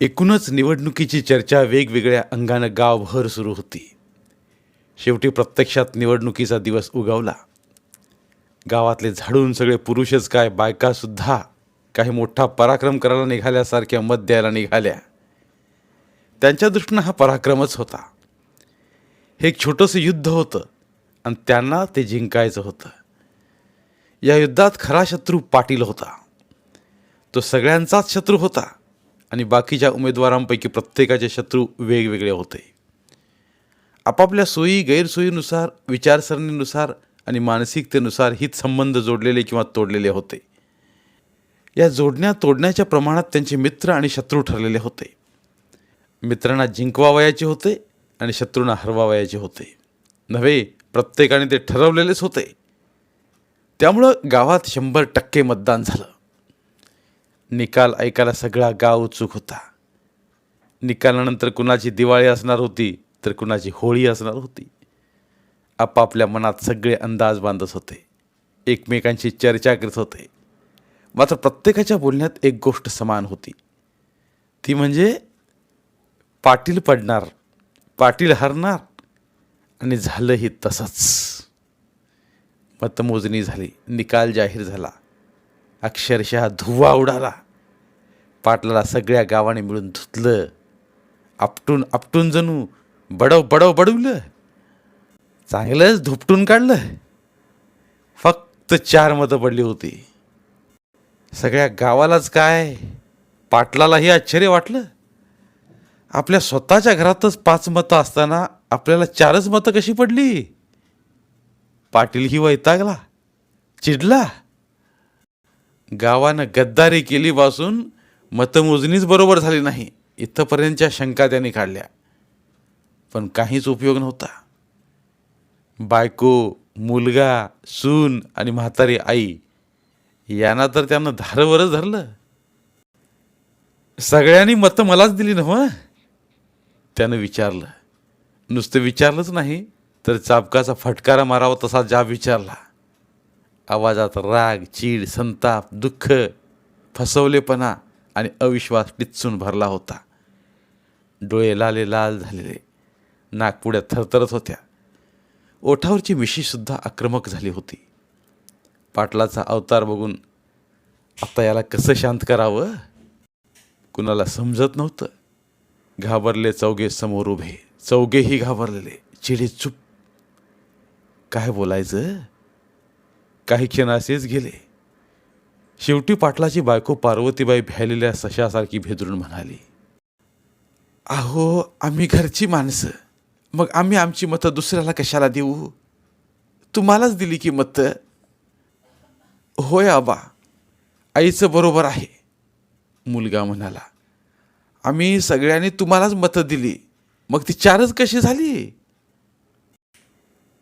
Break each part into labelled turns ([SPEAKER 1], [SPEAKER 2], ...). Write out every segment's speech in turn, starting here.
[SPEAKER 1] एकूणच निवडणुकीची चर्चा वेगवेगळ्या अंगानं गावभर सुरू होती. शेवटी प्रत्यक्षात निवडणुकीचा दिवस उगवला. गावातले झाडून सगळे पुरुषच काय बायकासुद्धा काही मोठा पराक्रम करायला निघाल्यासारख्या मत द्यायला निघाल्या. त्यांच्या दृष्टीनं हा पराक्रमच होता. हे एक छोटंसं युद्ध होतं आणि त्यांना ते जिंकायचं होतं. या युद्धात खरा शत्रू पाटील होता. तो सगळ्यांचाच शत्रू होता. आणि बाकीच्या उमेदवारांपैकी प्रत्येकाचे शत्रू वेगवेगळे होते. आपापल्या सोयी गैरसोयीनुसार विचारसरणीनुसार आणि मानसिकतेनुसार हित संबंध जोडलेले किंवा तोडलेले होते. या जोडण्या तोडण्याच्या प्रमाणात त्यांचे मित्र आणि शत्रू ठरलेले होते. मित्रांना जिंकवावयाचे होते आणि शत्रूंना हरवावयाचे होते. नव्हे प्रत्येकाने ते ठरवलेलेच होते. त्यामुळं गावात शंभर टक्के मतदान झालं. निकाल ऐकायला सगळा गाव उत्सुक होता. निकालानंतर कुणाची दिवाळी असणार होती तर कुणाची होळी असणार होती. आपापल्या मनात सगळे अंदाज बांधत होते. एकमेकांशी चर्चा करत होते. मात्र प्रत्येकाच्या बोलण्यात एक गोष्ट समान होती. ती म्हणजे पाटील पडणार पाटील हरणार आणि झालंही तसंच. मतमोजणी झाली निकाल जाहीर झाला. अक्षरशः धुवा उडाला. पाटलाला सगळ्या गावाने मिळून धुतलं. आपटून आपटून जणू बडव बडव बडवलं. चांगलंच धुपटून काढलं. फक्त चार मतं पडली होती. सगळ्या गावालाच काय? पाटलालाही आश्चर्य वाटलं. आपल्या स्वतःच्या घरातच पाच मतं असताना आपल्याला चारच मतं कशी पडली? पाटील ही वैतागला चिडला. गावानं गद्दारी केलीपासून मतमोजणीच बरोबर झाली नाही. इथंपर्यंतच्या शंका त्यांनी काढल्या. पण काहीच उपयोग नव्हता. बायको मुलगा सून आणि म्हातारी आई यांना तर त्यांना धारवरच धरलं. सगळ्यांनी मतं मलाच दिली ना त्यानं विचारलं. नुसतं विचारलंच नाही तर चाबकाचा फटकारा मारावा तसा जाब विचारला. आवाजात राग चीड संताप दुःख फसवलेपणा आणि अविश्वास टिचून भरला होता. डोळे लाले लाल झालेले नागपुड्या थरथरत होत्या. ओठावरची मिशीसुद्धा आक्रमक झाली होती. पाटलाचा अवतार बघून आता याला कसं शांत करावं? कुणाला समजत नव्हतं. घाबरले चौघे समोर उभे चौघेही घाबरलेले चिडे चुप. काय बोलायचं? काही क्षण असेच गेले. शेवटी पाटलाची बायको पार्वतीबाई भ्यालेल्या सशासारखी भेदरून म्हणाली अहो आम्ही घरची माणसं. मग आम्ही आमची मतं दुसऱ्याला कशाला देऊ? तुम्हालाच दिली की मतं. होय आबा. आईचं बरोबर आहे. मुलगा म्हणाला आम्ही सगळ्यांनी तुम्हालाच मतं दिली. मग ती चारच कशी झाली?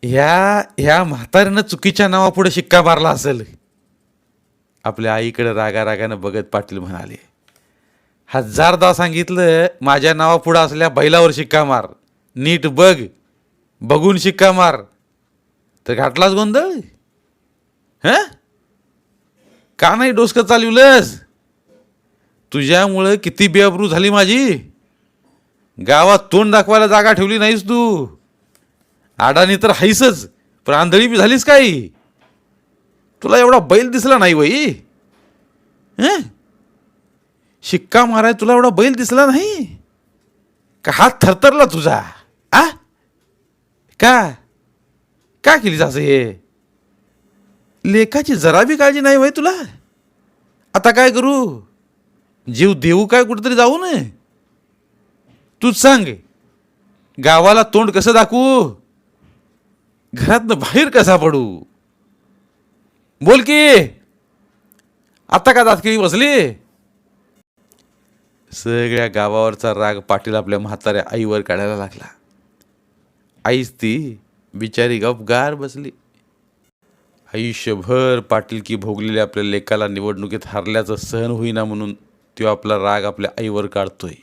[SPEAKER 1] ह्या ह्या म्हाताऱ्यानं चुकीच्या नावापुढे शिक्का मारला असेल. आपल्या आईकडे रागा रागानं बघत पाटील म्हणाले हजारदा सांगितलं माझ्या नावापुढं असल्या बैलावर शिक्का मार नीट बघ बघून शिक्का मार. तर घाटलाच गोंधळ? हं? का नाही डोसकं चालवलंस? तुझ्यामुळं किती बेअब्रू झाली माझी. गावात तोंड दाखवायला जागा ठेवली नाहीस तू. अडाणी तर हाईसच. पण आंधळी बी झालीस काय? तुला एवढा बैल दिसला नाही वई हं? शिक्का माराय तुला एवढा बैल दिसला नाही? का हात थरथरला तुझा? आ? का? का केलीस असं हे? लेखाची जरा बी काळजी नाही वय तुला? आता काय करू? जीव देऊ काय कुठेतरी जाऊ नये तूच सांग. गावाला तोंड कसं दाखवू? घरातनं बाहेर कसा पडू? बोल की. आता का दातकिळी बसली? सगळ्या गावावरचा राग पाटील आपल्या म्हाताऱ्या आईवर काढायला लागला. आईच ती बिचारी गपगार बसली. आयुष्यभर पाटीलकी भोगलेल्या आपल्या लेकाला निवडणुकीत हारल्याचं सहन होईना म्हणून तो आपला राग आपल्या आईवर काढतोय.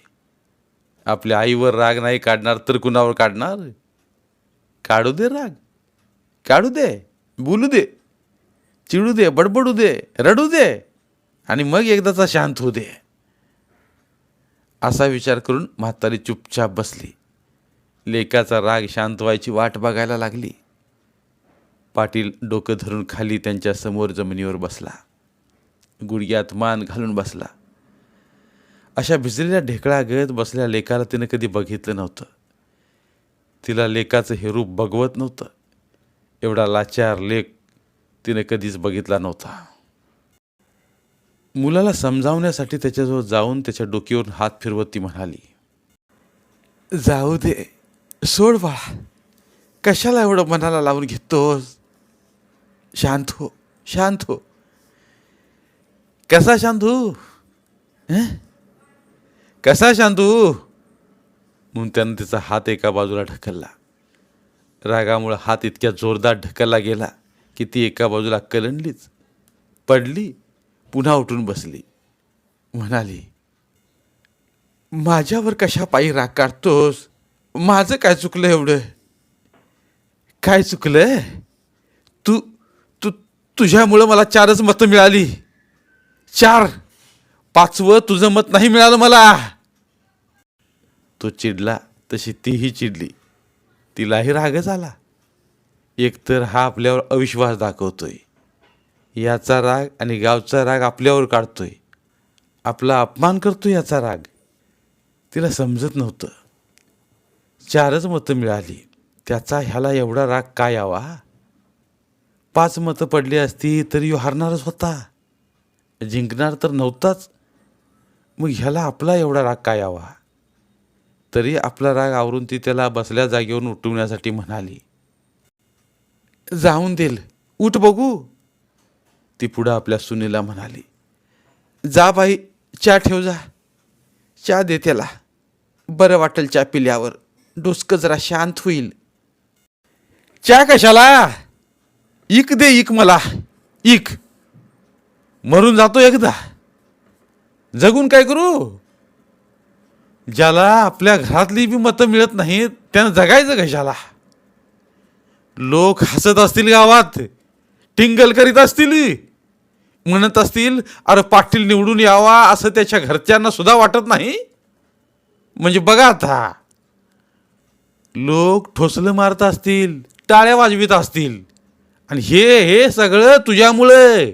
[SPEAKER 1] आपल्या आईवर राग नाही काढणार तर कुणावर काढणार? काढू दे राग. काढू दे बोलू दे चिडू दे बडबडू दे रडू दे आणि मग एकदाचा शांत होऊ दे असा विचार करून म्हातारी चुपचाप बसली. लेकाचा राग शांत व्हायची वाट बघायला लागली. पाटील डोकं धरून खाली त्यांच्यासमोर जमिनीवर बसला. गुडघ्यात मान घालून बसला. अशा भिजलेल्या ढेकळागत बसल्या लेकाला तिनं कधी बघितलं नव्हतं. तिला लेकाचं हे रूप बघवत नव्हतं. एवढा लाचार लेख तिने कधीच बघितला नव्हता. मुलाला समजावण्यासाठी त्याच्याजवळ जाऊन त्याच्या डोक्यावरून हात फिरवत ती म्हणाली जाऊ दे सोड बाळा. कशाला एवढं मनाला लावून घेतोस? शांत हो शांत हो. कसा शांत हो? कसा शांतू हो? म्हणून त्यानं तिचा हात एका बाजूला ढकलला. रागामुळं हात इतक्या जोरदार ढकलला गेला की ती एका बाजूला कलंडलीच पडली पुन्हा उठून बसली. म्हणाली माझ्यावर कशा पायी राग काढतोस? माझं काय चुकलं एवढं? काय चुकलं तू तू तुझ्यामुळं मला चारच मतं मिळाली. चार. पाचवं तुझं मत नाही मिळालं मला. तो चिडला तशी तीही चिडली. तिलाही रागच आला एकतर हा आपल्यावर अविश्वास दाखवतोय. याचा राग आणि गावचा राग आपल्यावर काढतोय. आपला अपमान करतो याचा राग. तिला समजत नव्हतं. चारच मतं मिळाली. त्याचा ह्याला एवढा राग का यावा? पाच मतं पडली असती तरी यो हारणारच होता. जिंकणार तर नव्हताच. मग ह्याला आपला एवढा राग का यावा? तरी आपला राग आवरून ती त्याला बसल्या जागेवरून उठवण्यासाठी म्हणाली. जाऊन देईल उठ बघू. ती पुढं आपल्या सुनेला म्हणाली. जा बाई चहा ठेव जा. चहा दे त्याला. बरं वाटेल चहा पिल्यावर. डोसकं जरा शांत होईल. चहा कशाला? इक दे इक मला. इक. मरून जातो एकदा. जगून काय करू? ज्याला आपल्या घरातली बी मतं मिळत नाहीत त्यानं जगायचं कशाला? लोक हसत असतील गावात टिंगल करीत असतील म्हणत असतील अरे पाटील निवडून यावा असं त्याच्या घरच्यांना सुद्धा वाटत नाही. म्हणजे बघा आता लोक ठोसलं मारत असतील टाळ्या वाजवीत असतील आणि हे हे सगळं तुझ्यामुळे.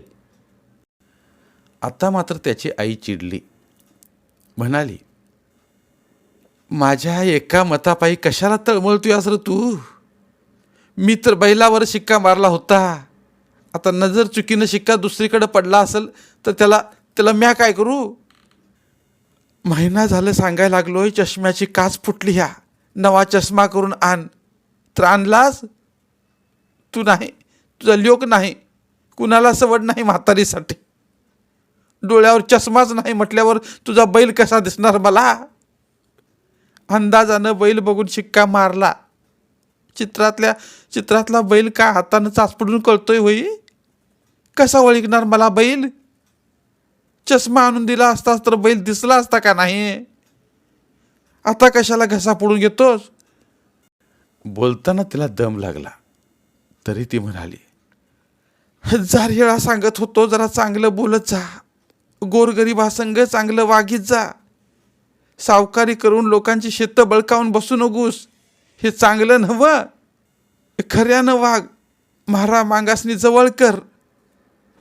[SPEAKER 1] आता मात्र त्याची आई चिडली म्हणाली माझ्या एका मतापायी कशाला तळमळतोय असं तू? मी तर बैलावर शिक्का मारला होता. आता नजर चुकीनं शिक्का दुसरीकडे पडला असेल तर त्याला त्याला म्या काय करू? महिना झालं सांगायला लागलोय चष्म्याची काच फुटली ह्या. नवा चष्मा करून आण. तर आणलास? तू नाही. तुझा लोक नाही. कुणाला सवड नाही म्हातारीसाठी. डोळ्यावर चष्माच नाही म्हटल्यावर तुझा बैल कसा दिसणार मला? अंदाजानं बैल बघून शिक्का मारला. चित्रातल्या चित्रातला बैल काय हातानं चाचपडून कळतोय होई? कसा ओळखणार मला बैल? चष्मा आणून दिला असतास तर बैल दिसला असता का नाही? आता कशाला घसा पडून घेतोस? बोलताना तिला दम लागला. तरी ती म्हणाली हजार वेळा सांगत होतो जरा चांगलं बोलत जा. गोरगरिबासंग चांगलं वागीत जा. सावकारी करून लोकांची शेतं बळकावून बसू नकोस हे चांगलं नवं खऱ्यानं वाघ मारा मागासनी जवळ कर.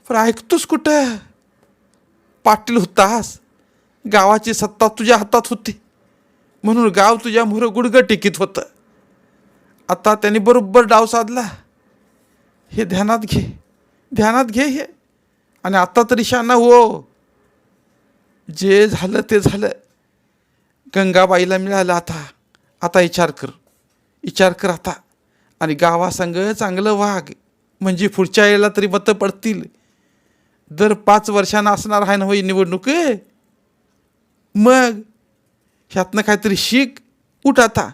[SPEAKER 1] पण ऐकतोस कुठं? पाटील होतास. गावाची सत्ता तुझ्या हातात होती. म्हणून गाव तुझ्या मोहर गुडगं टिकीत होतं. आता त्याने बरोबर डाव साधला. हे ध्यानात घे. ध्यानात घे हे. आणि आता तरी शाना हो. जे झालं ते झालं. गंगाबाईला मिळालं आता. आता विचार कर. विचार कर आता. आणि गावासंग चांगलं वाघ. म्हणजे पुढच्या वेळेला तरी मतं पडतील. दर पाच वर्षांना असणार आहे ना होई निवडणूक? मग? ह्यातनं काहीतरी शिक उठ आता.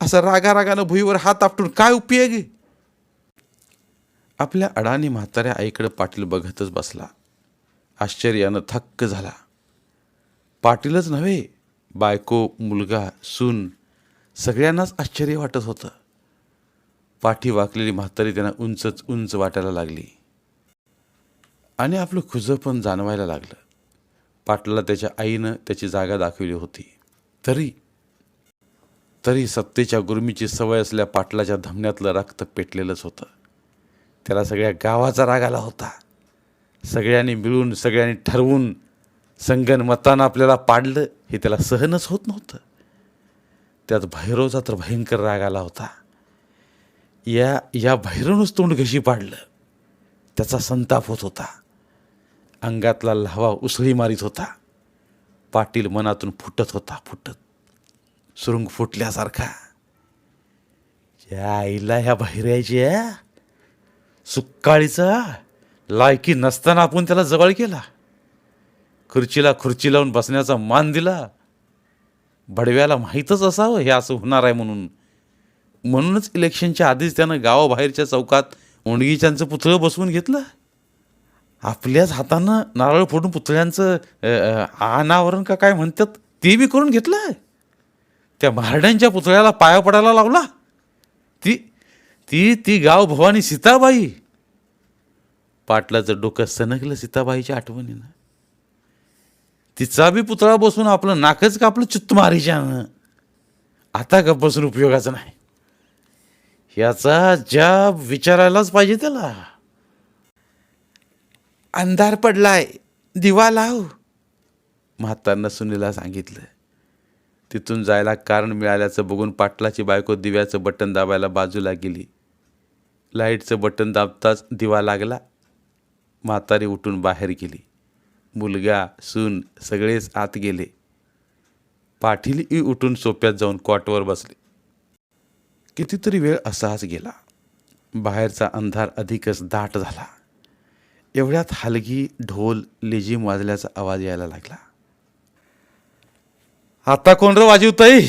[SPEAKER 1] असं रागारागानं भुईवर हात आपटून काय उपयोग? आपल्या अडाणी म्हाताऱ्या आईकडे पाटील बघतच बसला. आश्चर्यानं थक्क झाला. पाटीलच नव्हे बायको मुलगा सून सगळ्यांनाच आश्चर्य वाटत होतं. पाठी वाकलेली म्हातारी त्यांना उंचच उंच वाटायला लागली. आणि आपलं खुजं पण जाणवायला लागलं. पाटलाला त्याच्या आईनं त्याची जागा दाखवली होती. तरी तरी सत्तेच्या गुरमीची सवय असल्या पाटलाच्या धमन्यातलं रक्त पेटलेलंच होतं. त्याला सगळ्या गावाचा राग आला होता. सगळ्यांनी मिळून सगळ्यांनी ठरवून संगनमतानं आपल्याला पाडलं हे त्याला सहनच होत नव्हतं. त्यात भैरवचा तर भयंकर राग आला होता. या या भैरवनंच तोंड घशी पाडलं. त्याचा संताप होत होता. अंगातला लावा उसळी मारीत होता. पाटील मनातून फुटत होता फुटत. सुरुंग फुटल्यासारखा. या आईला ह्या बहिऱ्याच्या सुक्काळीचा लायकी नसताना आपण त्याला जवळ केला. खुर्चीला खुर्ची लावून बसण्याचा मान दिला. बडव्याला माहीतच असावं हे असं होणार आहे म्हणून. म्हणूनच इलेक्शनच्या आधीच त्यानं गावाबाहेरच्या चौकात ओंडगीच्यांचं पुतळं बसवून घेतलं. आपल्याच हातानं नारळ फोडून पुतळ्यांचं अनावरण का काय म्हणतात ते बी करून घेतलं त्या महारड्यांच्या पुतळ्याला पाया पडायला लावला. ती ती ती गाव भवानी सीताबाई. पाटलाचं डोकं सनकलं सीताबाईच्या आठवणीनं. तिचा बी पुतळा बसून आपलं नाकच कापलं चित्त मारीच्यानं. आता गप बसून उपयोगाचं नाही. याचा जाब विचारायलाच पाहिजे त्याला. अंधार पडलाय दिवा लाव. म्हातारनं सुनीला सांगितलं. तिथून जायला कारण मिळाल्याचं बघून पाटलाची बायको दिव्याचं बटन दाबायला बाजूला गेली. लाईटचं बटन दाबताच दिवा लागला. म्हातारी उठून बाहेर गेली. मुलगा सून सगळेच आत गेले. पाठीलही उठून सोप्यात जाऊन कॉटवर बसले. कितीतरी वेळ असाच गेला. बाहेरचा अंधार अधिकच दाट झाला. एवढ्यात हलगी ढोल लेझिम वाजल्याचा आवाज यायला लागला. आता कोण र वाजवतय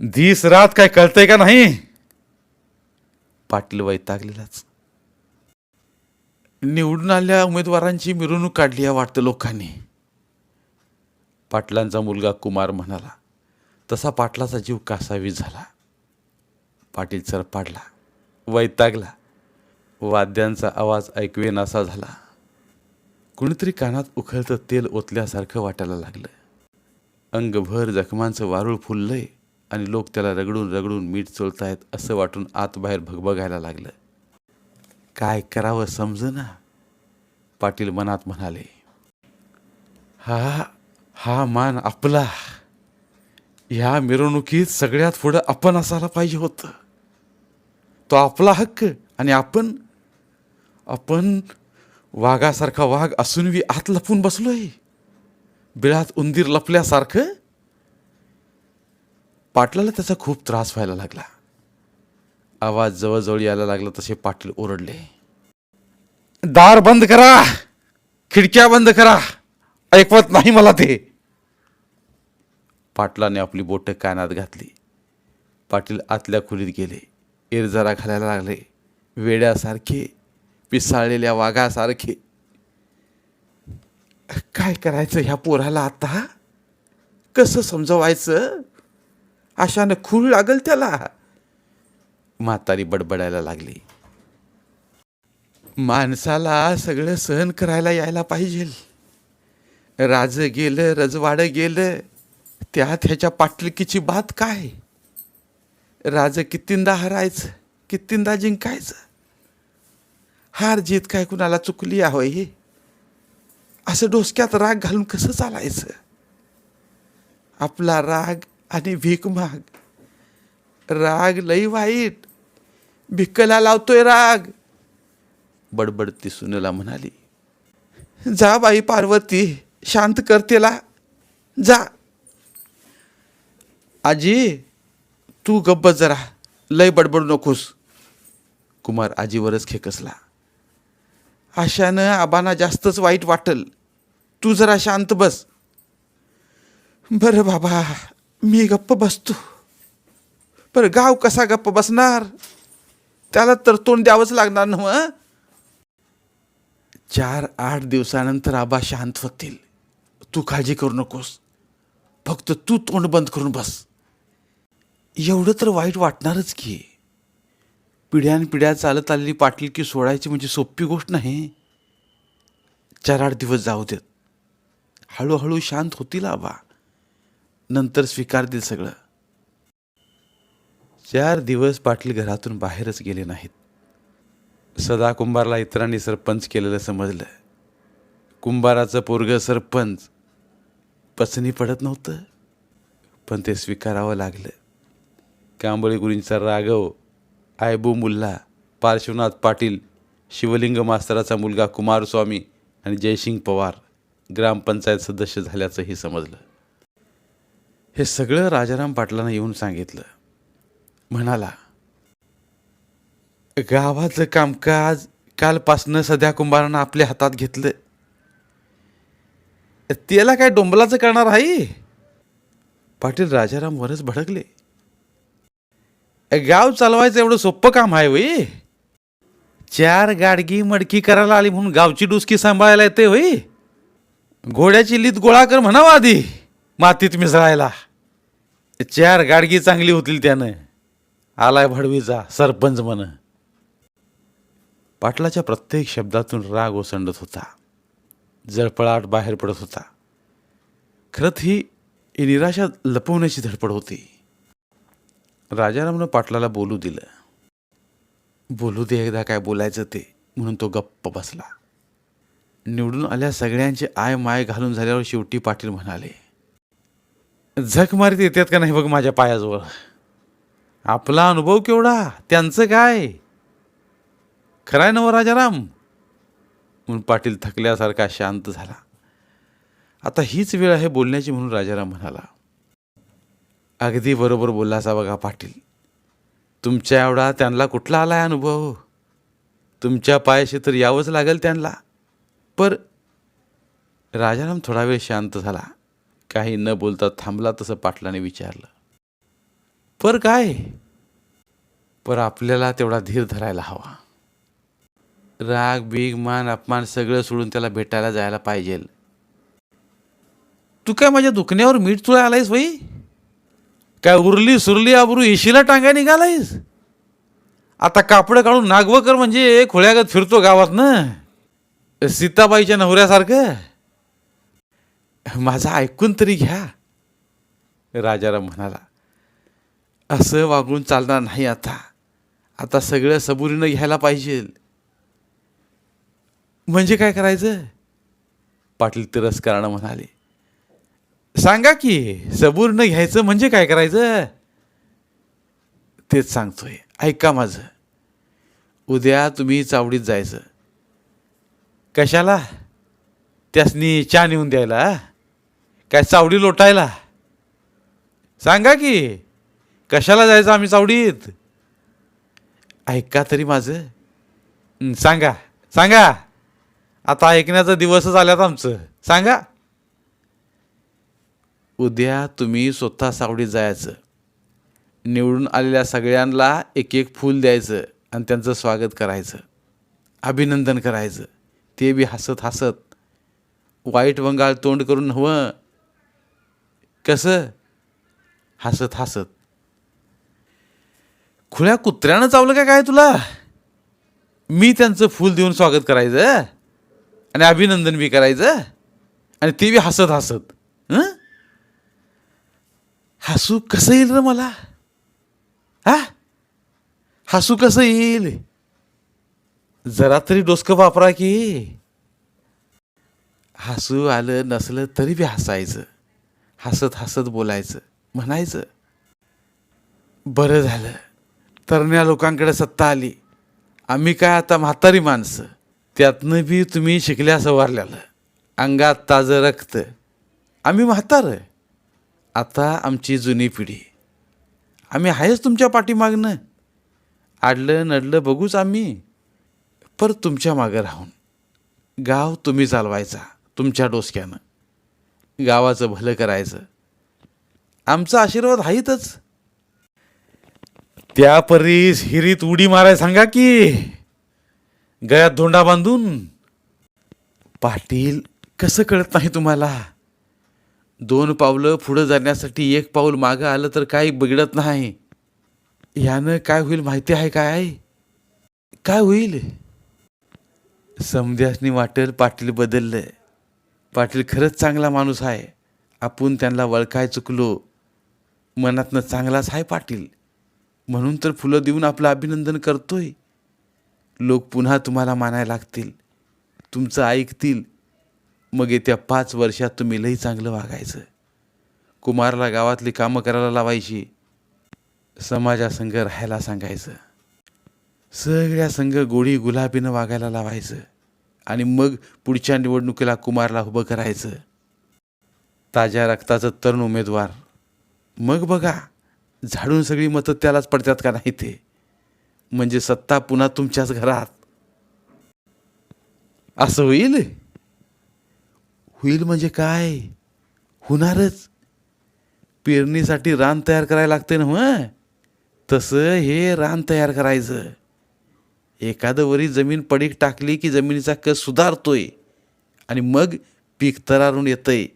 [SPEAKER 1] दिस रात काय कळतंय का नाही? पाटील वैतागलेलाच. निवडून आल्या उमेदवारांची मिरवणूक काढली आहे वाटतं लोकांनी. पाटलांचा मुलगा कुमार म्हणाला तसा पाटलाचा जीव कासावी झाला? पाटील सर पाडला वैतागला वाद्यांचा आवाज ऐकवेनासा झाला. कुणीतरी कानात उखळतं तेल ओतल्यासारखं वाटायला लागलं. अंगभर जखमांचं वारूळ फुललंय आणि लोक त्याला रगडून रगडून मीठ चोळतायत असं वाटून आत बाहेर भगभगायला लागलं. काय करावं समजना पाटील मनात म्हणाले हा हा मान आपला. ह्या मिरवणुकीत सगळ्यात पुढं आपण असायला पाहिजे होतं. तो आपला हक्क आणि आपण आपण वाघासारखा वाघ असून बी आत लपून बसलोय. बिळात उंदीर लपल्यासारखं पाटलाला त्याचा खूप त्रास व्हायला लागला. आवाज जवळजवळ यायला लागला तसे पाटील ओरडले. दार बंद करा. खिडक्या बंद करा. ऐकवत नाही मला ते. पाटलाने आपली बोटं कानात घातली. पाटील आतल्या खोलीत गेले. इरजरा घालायला लागले. वेड्यासारखे पिसाळलेल्या वाघासारखे. काय करायचं ह्या पोराला आता? कसं समजवायचं? अशानं खूळ लागल त्याला. म्हातारी बडबडायला लागली. माणसाला सगळं सहन करायला यायला पाहिजे. राज गेलं रजवाडं गेलं त्यात ह्याच्या पाटलिकीची बात काय? राज कितींदा हरायचं कितींदा जिंकायचं? हार जीत काय कुणाला चुकली आहे हे? असं डोसक्यात राग घालून कसं चालायचं? आपला राग आणि भीक माग राग लई वाईट. भिक्कला लावतोय राग. बडबडती सुनेला म्हणाली जा बाई पार्वती शांत कर त्याला जा. आजी तू गप्प जरा लय बडबडू नकोस. कुमार आजीवरच खेकसला. अशानं आबांना जास्तच वाईट वाटल. तू जरा शांत बस.
[SPEAKER 2] बरं बाबा मी गप्प बसतो. बरं गाव कसा गप्प बसणार? त्याला तर तोंड द्यावंच लागणार ना चार आठ दिवसानंतर आबा शांत होतील. तू काळजी करू नकोस. फक्त तू तोंड बंद करून बस. एवढं तर वाईट वाटणारच की. पिढ्यान पिढ्या चालत आलेली पाटील की सोडायची म्हणजे सोपी गोष्ट नाही. चार आठ दिवस जाऊ देत. हळूहळू शांत होतील आबा. नंतर स्वीकारतील सगळं.
[SPEAKER 1] चार दिवस पाटील घरातून बाहेरच गेले नाहीत. सदा कुंभारला इतरांनी सरपंच केलेलं समजलं. कुंभाराचं पोरग सरपंच. पचनी पडत नव्हतं. पण ते स्वीकारावं लागलं. कांबळी गुरींचा राघव आयबू मुल्ला पार्श्वनाथ पाटील शिवलिंग मास्तराचा मुलगा कुमारस्वामी आणि जयसिंग पवार ग्रामपंचायत सदस्य झाल्याचंही समजलं. हे सगळं राजाराम पाटलांना येऊन सांगितलं. म्हणाला गावाचं कामकाज कालपासनं सध्या कुंभारानं आपल्या हातात घेतलं त्याला काय डोंबलाचं करणार आहे? पाटील राजाराम वरच भडकले. गाव चालवायचं एवढं सोपं काम आहे वय चार गाडगी मडकी करायला आली म्हणून गावची डुसकी सांभाळायला येते होई. घोड्याची लीत गोळा कर म्हणावं आधी मातीत मिसळायला. चार गाडगी चांगली होतील त्यानं. आलाय भडवीचा सरपंच म्हण. पाटलाच्या प्रत्येक शब्दातून राग ओसंडत होता. जळपळाट बाहेर पडत होता. खरंच ही निराशा लपवण्याची धडपड होती. राजारामनं पाटलाला बोलू दिलं. बोलू दे एकदा काय बोलायचं ते म्हणून तो गप्प बसला. निवडून आल्या सगळ्यांचे आय माय घालून झाल्यावर शेवटी पाटील म्हणाले झक मारीत येतात का नाही बघ माझ्या पायाजवळ? आपला अनुभव केवढा? त्यांचं काय? खराय नव राजाराम? म्हणून पाटील थकल्यासारखा शांत झाला. आता हीच वेळ आहे बोलण्याची म्हणून राजाराम म्हणाला अगदी बरोबर बोललासा बघा पाटील. तुमच्या एवढा त्यांना कुठला आला आहे अनुभव? तुमच्या पायाशी तर यावंच लागेल त्यांना. पर राजाराम थोडा वेळ शांत झाला. काही न बोलता थांबला तसं पाटलाने विचारलं पर काय? पर आपल्याला तेवढा धीर धरायला हवा. राग बीग मान अपमान सगळं सोडून त्याला भेटायला जायला पाहिजे. तू काय माझ्या दुखण्यावर मीठ चुळा आलायस बाई? काय उरली सुरली आबरू इशीला टांगा निघालायस? आता कापडं काढून नागवं कर म्हणजे खोळ्यागत फिरतो गावात ना सीताबाईच्या नवऱ्यासारखं. माझं ऐकून तरी घ्या. राजाराम म्हणाला असं वागून चालणार नाही आता. आता सगळं सबुरीनं घ्यायला पाहिजे. म्हणजे काय करायचं? पाटील तिरस्कारानं म्हणाले सांगा की सबुरीनं घ्यायचं म्हणजे काय करायचं? तेच सांगतोय. ऐका माझं. उद्या तुम्ही चावडीत जायचं. कशाला? त्यासनी चहा नेऊन द्यायला काय चावडी लोटायला? सांगा की कशाला जायचं आम्ही चावडीत? ऐका तरी माझं. सांगा सांगा. आता ऐकण्याचा दिवसच आल्यात आमचं. सांगा. उद्या तुम्ही स्वतः सावडीत जायचं. निवडून आलेल्या सगळ्यांना एक एक फूल द्यायचं आणि त्यांचं स्वागत करायचं. अभिनंदन करायचं. ते बी हसत हसत. वाईट वंगाळ तोंड करून हवं. कसं? हसत हसत. खुळ्या कुत्र्यानं चावलं का काय तुला? मी त्यांचं फूल देऊन स्वागत करायचं आणि अभिनंदन बी करायचं आणि ते बी हसत हसत हं? हसू कसं येईल रे मला? हा? हसू कसं येईल? जरा तरी डोसकं वापरा की. हसू आलं नसलं तरी बी हसायचं हसत हसत बोलायचं म्हणायचं बरं झालं. तरण्या लोकांकडे सत्ता आली. आम्ही काय आता म्हातारी माणसं? त्यातनं बी तुम्ही शिकल्या सवारल्याला. अंगात ताजं रक्त. आम्ही म्हातार आता आमची जुनी पिढी. आम्ही आहेच तुमच्या पाठीमागनं. आडलं नडलं बघूच आम्ही. पर तुमच्या मागं राहून. गाव तुम्ही चालवायचा तुमच्या डोसक्यानं. गावाचं भलं करायचं.
[SPEAKER 2] आमचा आशीर्वाद आहेतच
[SPEAKER 1] त्या परीस हिरीत उडी माराय सांगा की. गळ्यात धोंडा बांधून.
[SPEAKER 2] पाटील कसं कळत नाही तुम्हाला? दोन पावलं पुढं जाण्यासाठी एक पाऊल मागं आलं तर काही बिघडत नाही. यानं काय होईल माहिती आहे काय? काय होईल? समध्यासनी वाटेल पाटील बदललं पाटील खरंच चांगला माणूस आहे. आपण त्यांना वळखाय चुकलो. मनातनं चांगलाच आहे पाटील. म्हणून तर फुलं देऊन आपलं अभिनंदन करतोय. लोक पुन्हा तुम्हाला मानायला लागतील. तुमचं ऐकतील. मग येत्या पाच वर्षात तुम्ही लई चांगलं वागायचं. कुमारला गावातली कामं करायला लावायची. समाजासंग राहायला सांगायचं. सगळ्या संघ गोडी गुलाबीनं वागायला लावायचं. आणि मग पुढच्या निवडणुकीला कुमारला उभं करायचं. ताज्या रक्ताचं तरुण उमेदवार. मग बघा. झाडून सगळी मतं त्यालाच पडतात का नाही ते? म्हणजे सत्ता पुन्हा तुमच्याच घरात. असं होईल? होईल म्हणजे काय? होणारच. पेरणीसाठी रान तयार करायला लागते ना हो, मग तसं हे रान तयार करायचं. एखादं वरी जमीन पडीक टाकली की जमिनीचा कस सुधारतोय आणि मग पीक तरारून येतंय.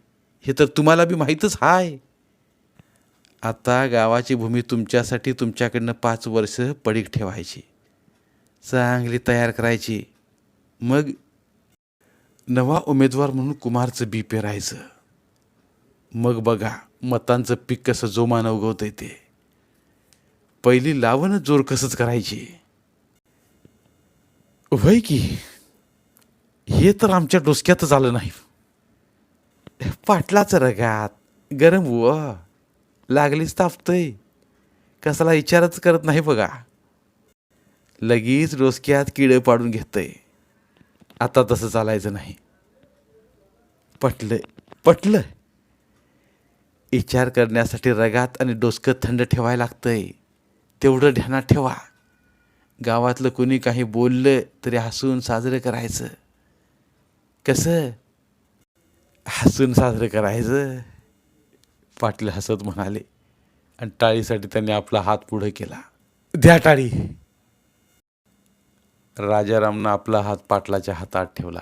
[SPEAKER 2] हे तर तुम्हाला बी माहीतच हाय. आता गावाची भूमी तुमच्यासाठी तुमच्याकडनं पाच वर्ष पडीक ठेवायची. चांगली तयार करायची. मग नवा उमेदवार म्हणून कुमारचं बी पेरायचं. मग बघा मतांचं पीक कसं जोमानं उगवतंय ते. पहिली लावणं जोर कसंच करायची. वय की? हे तर आमच्या डोसक्यातच आलं नाही. पाटलाचं रगात. गरम व. लागलीच तापतंय कसला विचारच करत नाही बघा. लगेच डोसक्यात किडं पाडून घेतंय. आता तसं चालायचं नाही. पटलं पटलं. विचार करण्यासाठी रगात आणि डोसकं थंड ठेवायला लागतंय. तेवढं ध्यानात ठेवा. गावातलं कोणी काही बोललं तरी हसून साजरं करायचं. कसं? हसून साजरं करायचं? पाटील हसत म्हणाले आणि टाळीसाठी त्यांनी आपला हात पुढे केला. द्या टाळी. राजारामनं आपला हात पाटलाच्या हातात ठेवला.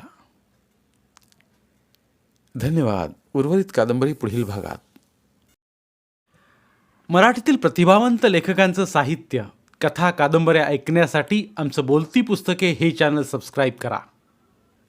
[SPEAKER 2] धन्यवाद. उर्वरित कादंबरी पुढील भागात.
[SPEAKER 3] मराठीतील प्रतिभावंत लेखकांचं साहित्य कथा कादंबऱ्या ऐकण्यासाठी आमचं बोलती पुस्तके हे चॅनल सबस्क्राईब करा.